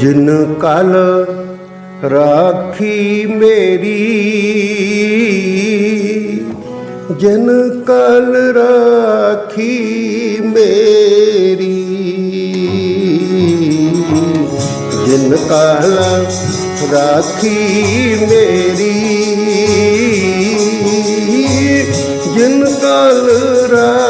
ਜਿਨ ਕਲ ਰਾਖੀ ਮੇਰੀ, ਜਿਨ ਕਲ ਰਾਖੀ ਮੇਰੀ, ਜਿਨ ਕਲ ਰਾਖੀ ਮੇਰੀ, ਜਿਨ ਕਲ ਰਾਖੀ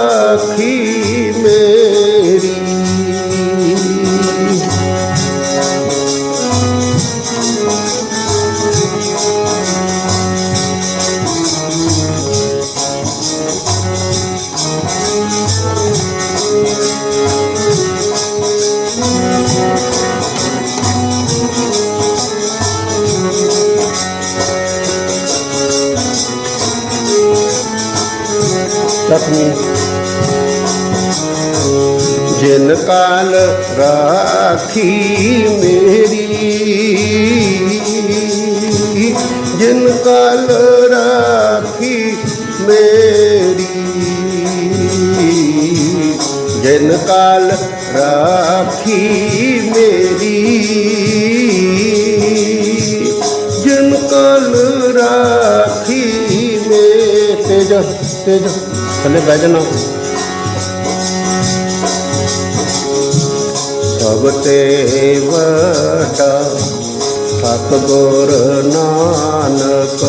ਕਾਲ ਰਾਖੀ ਮੇਰੀ। ਜਿਨ ਕਾਲ ਰਾਖੀ ਮੇਰੀ। ਜਿਨ ਕਾਲ ਰਾਖੀ ਮੇਰੀ। ਜਿਨ ਕਾਲ ਰਾਖੀ ਮੇ ਤੇਜ ਤੇਜ ਵਡਾ ਸਤਿਗੁਰ ਨਾਨਕ।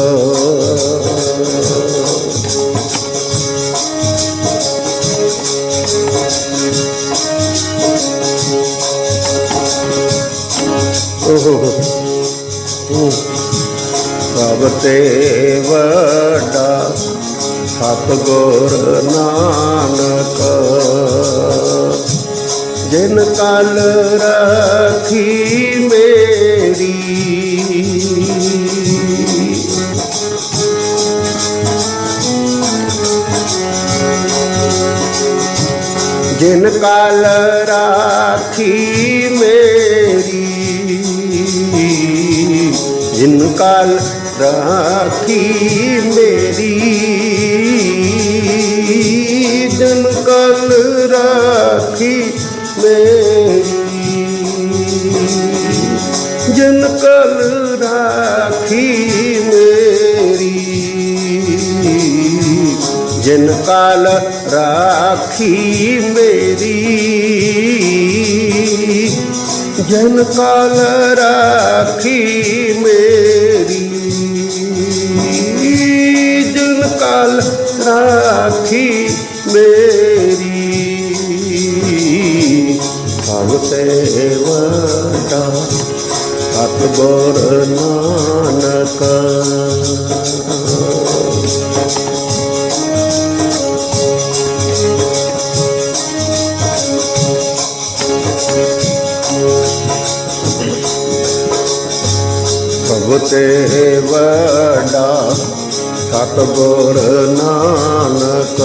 ਓਹੋ ਹੋ ਸਭ ਤੇ ਵਡਾ ਸਤਿਗੁਰ ਨਾਨਕ। ਜਿਨ ਕਾਲ ਰਖੀ ਮੇਰੀ। ਜਿਨ ਕਾਲ ਰਾਖੀ ਮੇਰੀ। ਜਿਨ ਕਲ ਰਾਖੀ ਮੇਰੀ। ਜਿਨ ਕਾਲ ਰਾਖੀ ਜਿਨ ਰਾਖੀ ਮੇਰੀ। ਜਿਨ ਕਾਲ ਰਾਖੀ ਮੇਰੀ। ਜਨ ਕਾਲ ਰਾਖੀ ਮੇਰੀ। ਜਨ ਕਾਲ ਰਾਖੀ ਮੇਰੀ। ਸਭ ਤੇ ਸਤਿਗੁਰ ਨਾਨਕ। ਭਗਤੇ ਵਡਾ ਸਤਿਗੁਰ ਨਾਨਕ।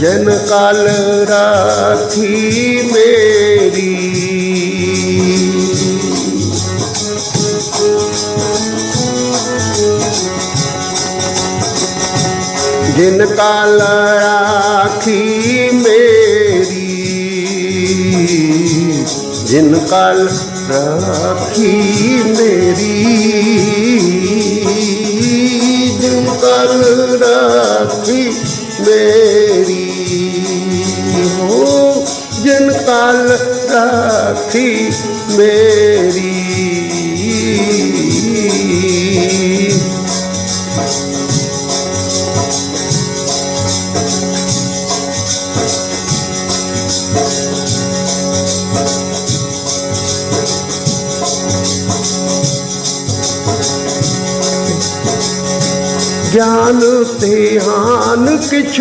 ਜਨ ਕਲ ਰਾਖੀ ਮੇਰੀ। ਜਿਨ ਕਲ ਰਾਖੀ ਮੇਰੀ ਜਿਨ ਕਲ ਰਾਖੀ ਮੇਰੀ ਜਿਨ ਕਲ ਰਾਖੀ ਮੇਰੀ ਹੋ ਗਿਆਨ ਤੇ ਹਾਨ ਕਿਛ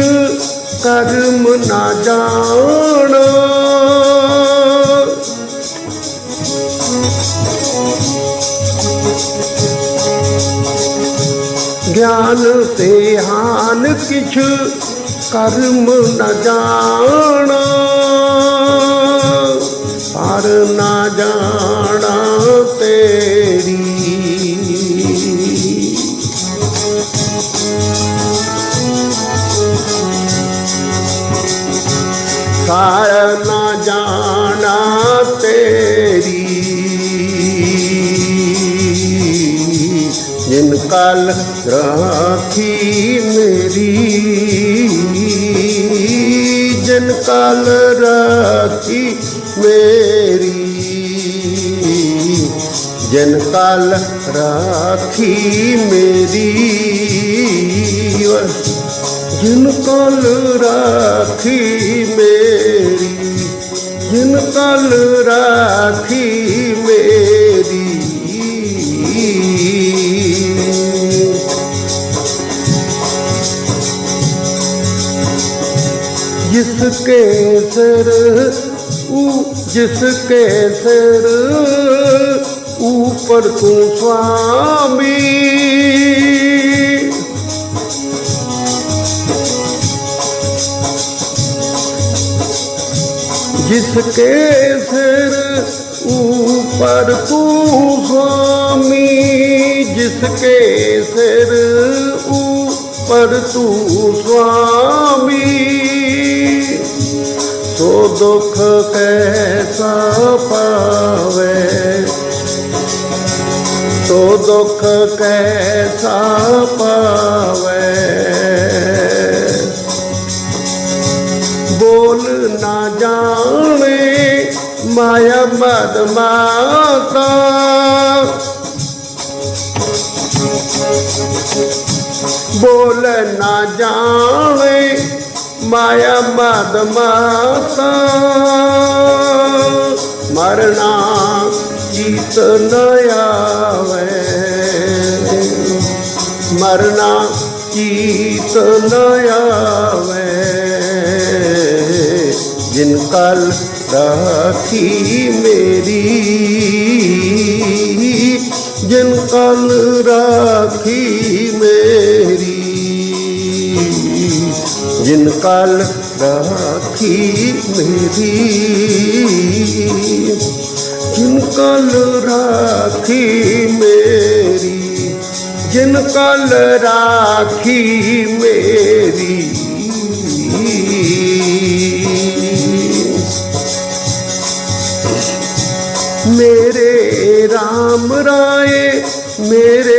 ਕਰਮ ਨਾ ਜਾਣ। ਗਿਆਨ ਤੇ ਹਾਨ ਕਿਛ ਕਰਮ ਨਾ ਜਾਣ। ਪਰ ਨਾ ਜਾਣਾ। ਕਰ ਨਾ ਜਾਣਾ ਤੇਰੀ। ਜਿਨ ਕਲ ਰਾਖੀ ਮੇਰੀ। ਜਿਨ ਕਲ ਰਾਖੀ ਮੇਰੀ। ਜਿਨ ਕਲ राखी मेरी जिन कल राखी मेरी जिन कल राखी मेरी जिसके सिर ऊ जिसके सिर ਪਰ ਤੂੰ ਸਵਾਮੀ ਜਿਸ ਕੇ ਸਿਰ ਉਪਰ ਤੂੰ ਸੁਆਮੀ, ਜਿਸ ਕੇ ਸਿਰ ਉਪਰ ਤੂੰ ਸੁਆਮੀ। ਸੋ ਦੁੱਖ ਕੈਸਾ ਪਾਵੇ? ਸੋ ਦੁਖ ਕੈਸਾ ਪਾਵੇ। ਬੋਲ ਨਾ ਜਾਣੇ ਮਾਇਆ ਮਦ ਮਾਤਾ ਬੋਲ ਨਾ ਜਾਣੇ ਮਾਇਆ ਮਦ ਮਾਤਾ ਮਰਨਾ ਚੀਤ ਨ ਆਵੇ। ਮਰਨਾ ਚੀਤ ਨ ਆਵੇ। ਜਿਨ ਕਲ ਰਾਖੀ ਮੇਰੀ, ਜਿਨ ਕਲ ਰਾਖੀ ਮੇਰੀ, ਜਿਨ ਕਲ ਰਾਖੀ ਮੇਰੀ। ਜਿਨ ਕਲ ਰਾਖੀ ਮੇਰੀ ਜਿਨ ਕਲ ਰਾਖੀ ਮੇਰੀ। ਮੇਰੇ RAM ਰਾਏ ਮੇਰੇ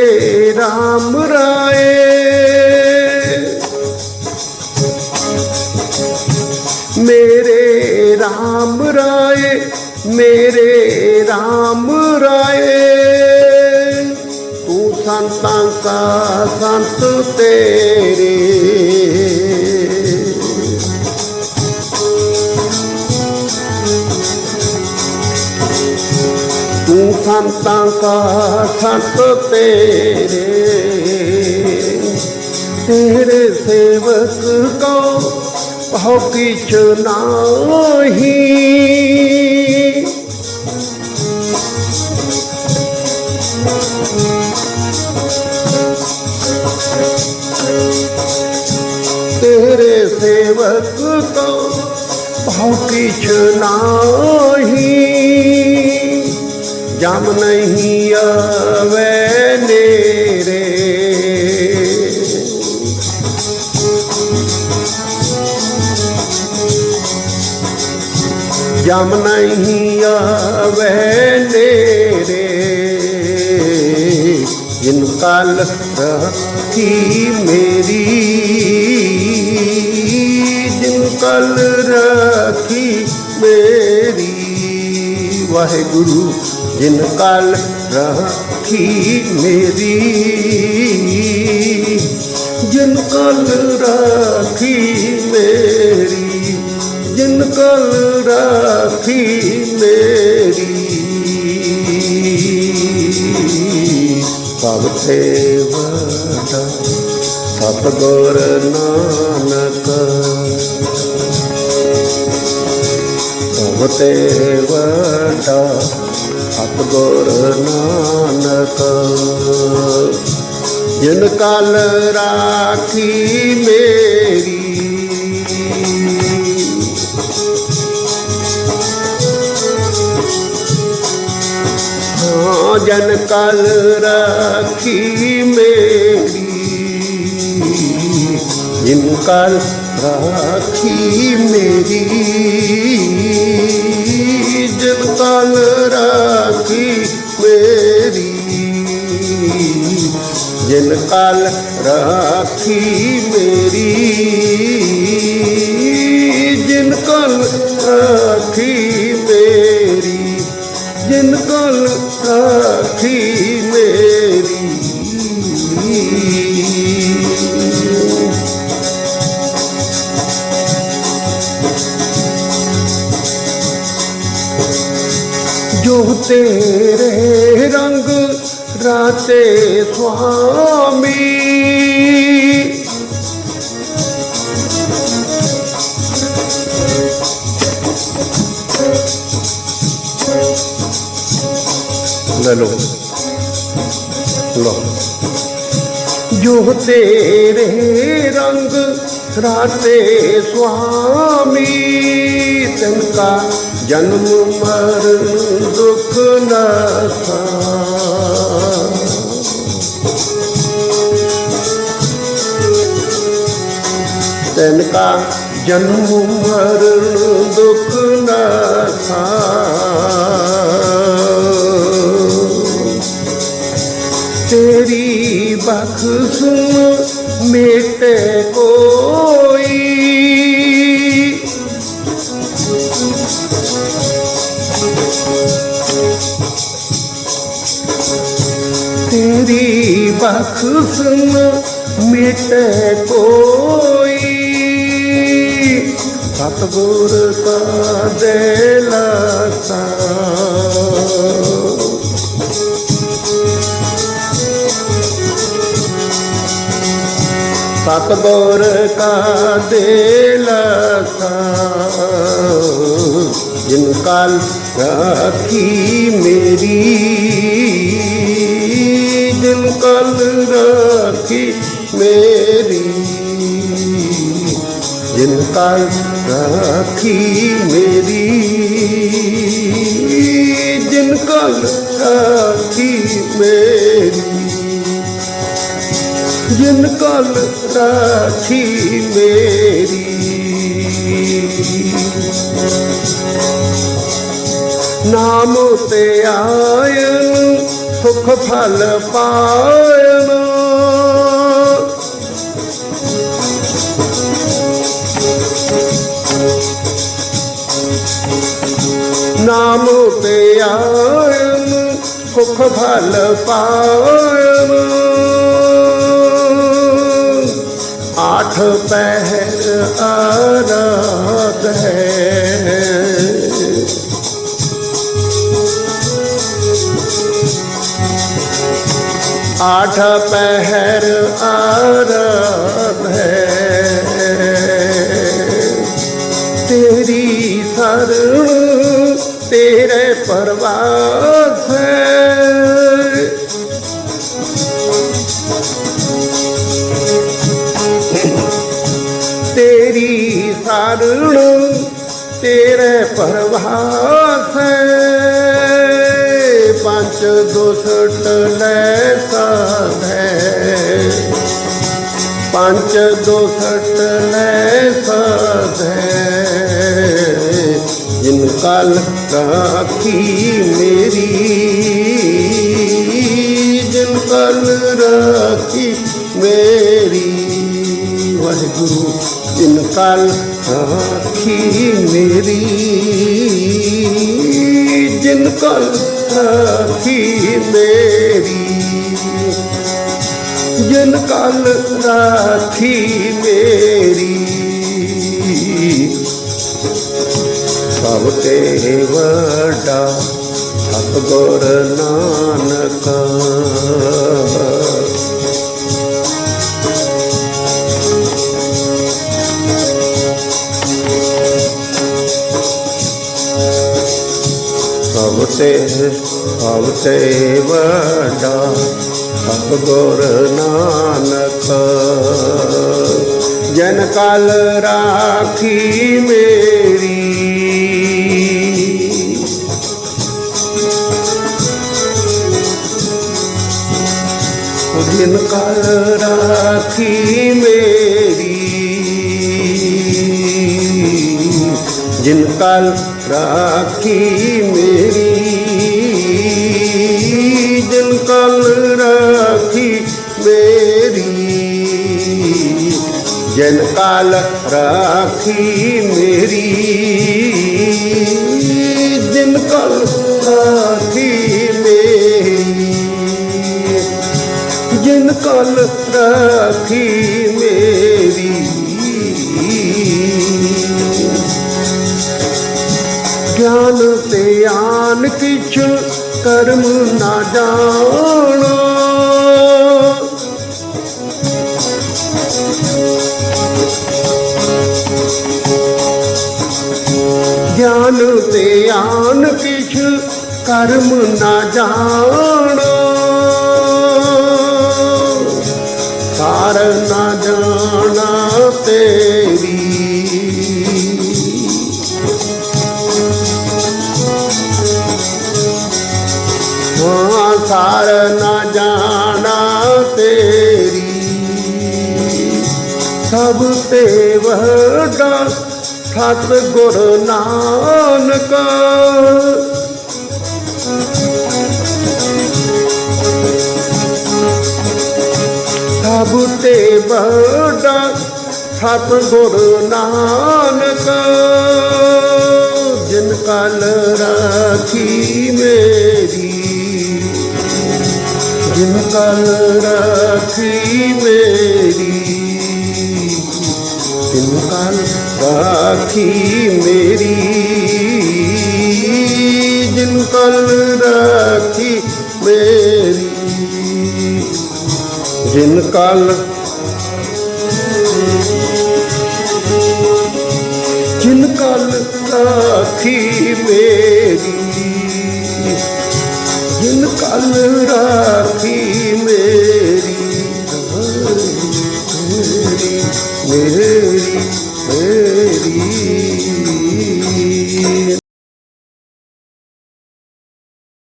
ਤਾਂ ਸੰਤ ਤੇਰੇ। ਤੂੰ ਸੰਤਾਂ ਕਾ ਸੰਤ ਤੇਰੇ। ਤੇਰੇ ਸੇਵਕ ਕੋ ਹੋ ਕਿਛ ਨਾਹੀ। किछ नाही जम नहीं आवे नेरे जम नहीं आवे नेरे जिन कल रखी मेरी ਕਲ ਰਖੀ ਮੇਰੀ ਵਾਹਿਗੁਰੂ, ਜਿਨ ਕਲ ਰਖੀ ਮੇਰੀ। ਜਿਨ ਕਲ ਰਖੀ ਮੇਰੀ, ਜਿਨ ਕਲ ਰਖੀ ਮੇਰੀ। ਸਭ ਸੇਵਤਾ ਸਤਗੁਰ ਨਾਨਕ ඔබතේවට අත්ගොර නානක. ජනකල් රාකී මේරි. ජනකල් රාකී මේරි. ජනකල් ਰਾਖੀ ਮੇਰੀ। ਜਿਨ ਕਲ ਰਾਖੀ ਮੇਰੀ। ਜਿਨ ਕਲ ਰਾਖੀ ਮੇਰੀ। ਜਿਨ ਕਲ ਰਾਖੀ ਮੇਰੀ। ਜਿਨ ਕਲ ਰਾਖੀ ਤੇਰੇ ਰੰਗ ਰਾਤੇ ਸੁਆਮੀ। ਲੈ ਲੋ ਲੋ ਜੋ ਤੇਰੇ ਰੰਗ ਰਾਤੇ ਸੁਆਮੀ ਤਨਕਾ ਜਨਮ ਮਰਨ ਦੁਖ ਨਾ ਥਾ ਤੈਨ ਕਾ ਜਨਮ ਮਰਨ ਦੁਖ ਨਾ ਥਾ ਤੇਰੀ ਬਖਸ਼ ਮੇਟੇ ਕੋਈ ਤੇਰੀ ਬਖਸ਼ ਮਿਟੇ ਕੋਈ। ਸਤਗੁਰ ਕਾ ਦੇ ਲਸਾ। ਸਤਗੁਰ ਕਾ ਦੇ ਲਸਾ। ਜਿਨ ਕਾਲ ਰਾਖੀ ਮੇਰੀ। ਜਿਨ ਕਾਲ ਰਾਖੀ ਮੇਰੀ। ਜਿਨ ਕਾਲ ਰਾਖੀ ਮੇਰੀ। ਜਿਨ ਕਾਲ ਰਾਖੀ ਮੇਰੀ। ਜਿਨ ਕਲ ਰਾਖੀ ਮੇਰੀ। ਨਾਮ ਤੇ ਆਇਨ ਸੁਖ ਫਲ ਪਾਇਨ ਨਾਮ ਤੇ ਆਇਨ ਸੁਖ ਫਲ ਪਾਇਨ ਆਠ ਪਹਿਰ ਆਰਾਧ। ਹੈ ਆਠ ਪਹਿਰ ਆਰਾਧ ਹੈ। ਤੇਰੀ ਸਰਣ ਤੇਰੇ ਪਰਵਾਸ ਹੈ। ਤੇਰੀ ਸਰਣ ਤੇਰੇ ਪਰਵਾਸ ਪੰਜ ਦੁਸਟ ਲੈ ਪੰਜ ਦੁਸਟ ਲੈ ਸਾਧੈ। ਜਿਨ ਕਲ ਰਾਖੀ ਮੇਰੀ, ਜਿਨ ਕਲ ਰਾਖੀ ਮੇਰੀ, ਵਾਹਿਗੁਰੂ, ਜਿਨ ਕਲ ਰਾਖੀ ਮੇਰੀ, ਜਿਨ ਕਲ ਰਾਖੀ ਮੇਰੀ। ਜਿਨ ਕਲ ਰਾਖੀ ਮੇਰੀ। ਸਭ ਤੇ ਵੱਡਾ ਸਤਿਗੁਰ ਨਾਨਕ। ਸਭ ਤੇ ਸਭ ਤੇ ਵੱਡਾ ਸਤਿਗੁਰ ਨਾਨਕ। ਜਨ ਕਲ ਰਾਖੀ ਮੇਰੀ। ਜਿਨ ਰਾਖੀ ਮੇਰੀ ਜਿਨ ਕਲ ਰਾਖੀ ਮੇਰੀ। ਜਿਨ ਕਲ ਰਾਖੀ ਮੇਰੀ। ਕਾਲ ਰਾਖੀ ਮੇਰੀ। ਜਿਨ ਕਾਲ ਰਾਖੀ ਮੇਰੀ। ਜਿਨ ਕਾਲ ਰਾਖੀ ਮੇਰੀ। ਗਿਆਨ ਤੇ ਆਨ ਕਿਛ ਕਰਮ ਨਾ ਜਾਣੋ। ਤੇ ਕਿਛ ਕਰਮ ਨਾ ਜਾਣੋ। ਸਾਰ ਨਾ ਜਾਣਾ ਤੇਰੀ। ਹਾਂ, ਸਾਰ ਨਾ ਜਾਣਾ ਤੇਰੀ। ਸਭ ਤੇ ਵਡਾ ਸਤ ਗੁਰ ਨਾਨਕ। ਸਭ ਤੇ ਵਡਾ ਸਤ ਗੁਰ ਨਾਨਕ। ਜਿਨ ਕਲ ਰਾਖੀ ਮੇਰੀ। ਜਿਨ ਕਲ ਰਾਖੀ ਮੇਰੀ। ਕਲ ਮੇਰੀ। ਜਿਨ ਕਲ ਰਾਖੀ ਮੇਰੀ। ਜਿਨ ਕਲ ਜਿਨ ਕਲ ਰਾਖੀ ਮੇਰੀ।